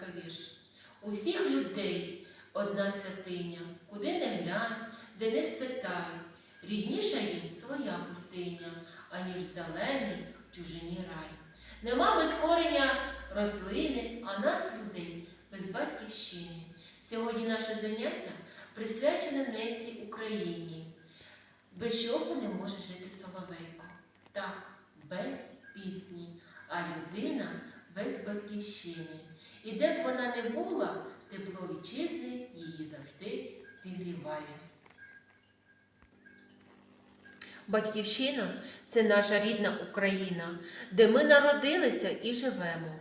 ласкавіш. У всіх людей одна святиня, куди не глянь, де не спитай, рідніша їм своя пустиня, аніж зелений в чужині рай. Нема без корення рослини, а нас, людей, без батьківщини. Сьогодні наше заняття присвячене ненці Україні. Без чого не може жити Соловейко? Так, без пісні, а людина без батьківщини. І де б вона не була, тепло вітчизни її завжди зігріває. Батьківщина це наша рідна Україна, де ми народилися і живемо.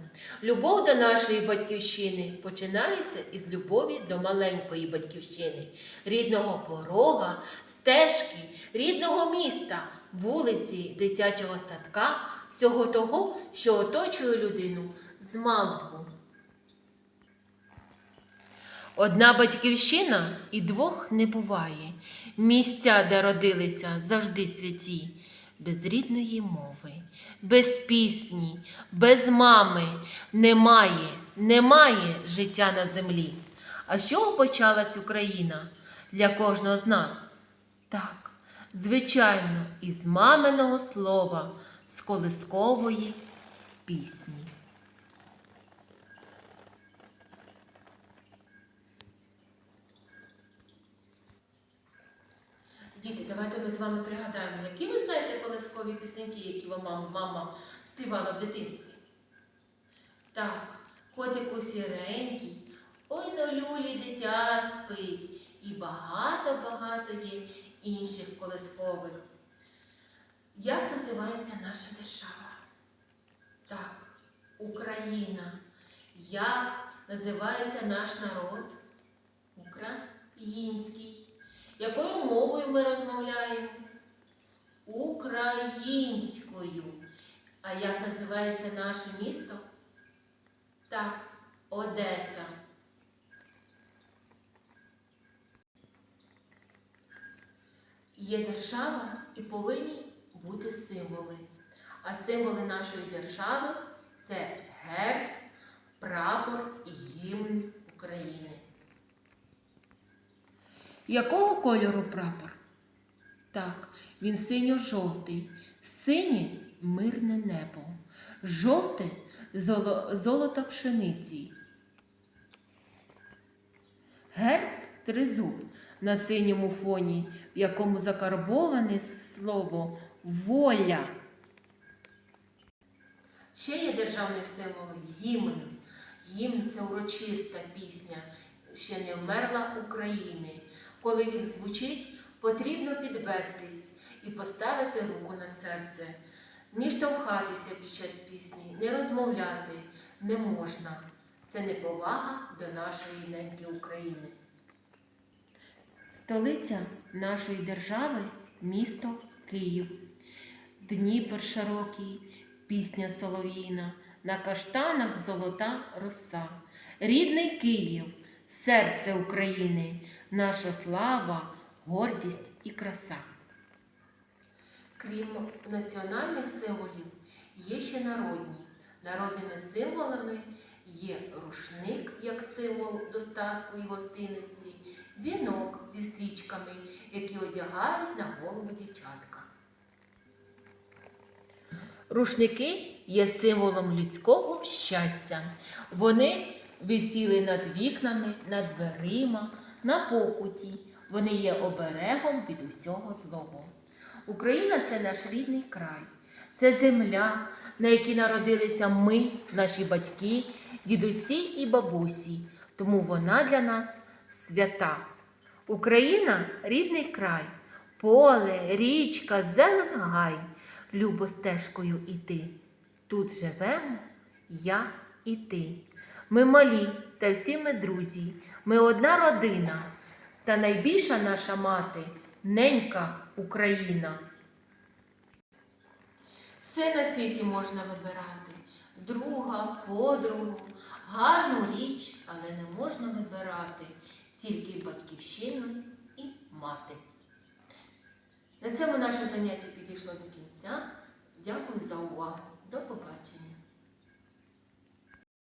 Любов до нашої батьківщини починається із любові до маленької батьківщини, рідного порога, стежки, рідного міста, вулиці, дитячого садка, всього того, що оточує людину з малку. Одна батьківщина і двох не буває. Місця, де родилися, завжди святі, без рідної мови, без пісні, без мами немає, немає життя на землі. А з чого почалась Україна для кожного з нас? Так, звичайно, із маминого слова, з колискової пісні. Давайте ми з вами пригадаємо, які ви знаєте колискові пісеньки, які вам мама, співала в дитинстві. Так, котику сіренький, ой на люлі дитя спить, і багато-багато є інших колискових. Як називається наша держава? Так, Україна. Як називається наш народ? Український. Якою мовою ми розмовляємо? Українською. А як називається наше місто? Так, Одеса. Є держава і повинні бути символи. А символи нашої держави це герб, прапор і гімн України. Якого кольору прапор? Так, він синьо-жовтий. Синє мирне небо. Жовте золо, золото пшениці. Герб тризуб на синьому фоні, в якому закарбоване слово воля. Ще є державний символ гімн. Гімн це урочиста пісня, ще не вмерла України. Коли він звучить, потрібно підвестись і поставити руку на серце. Ні штовхатися під час пісні, не розмовляти не можна. Це неповага до нашої неньки України. Столиця нашої держави місто Київ. Дніпр широкий, пісня солов'їна, на каштанах золота роса. Рідний Київ, серце України, наша слава, гордість і краса. Крім національних символів, є ще народні. Народними символами є рушник як символ достатку і гостинності, вінок зі стрічками, які одягають на голову дівчатка. Рушники є символом людського щастя. Вони висіли над вікнами, над дверима, на покуті. Вони є оберегом від усього злого. Україна це наш рідний край, це земля, на якій народилися ми, наші батьки, дідусі і бабусі. Тому вона для нас свята. Україна рідний край, поле, річка, зелен гай, любо стежкою іти. Тут живемо я і ти. Ми малі та всі ми друзі, ми одна родина, та найбільша наша мати ненька Україна. Все на світі можна вибирати. Друга, подругу, гарну річ, але не можна вибирати тільки батьківщину і мати. На цьому наше заняття підійшло до кінця. Дякую за увагу. До побачення.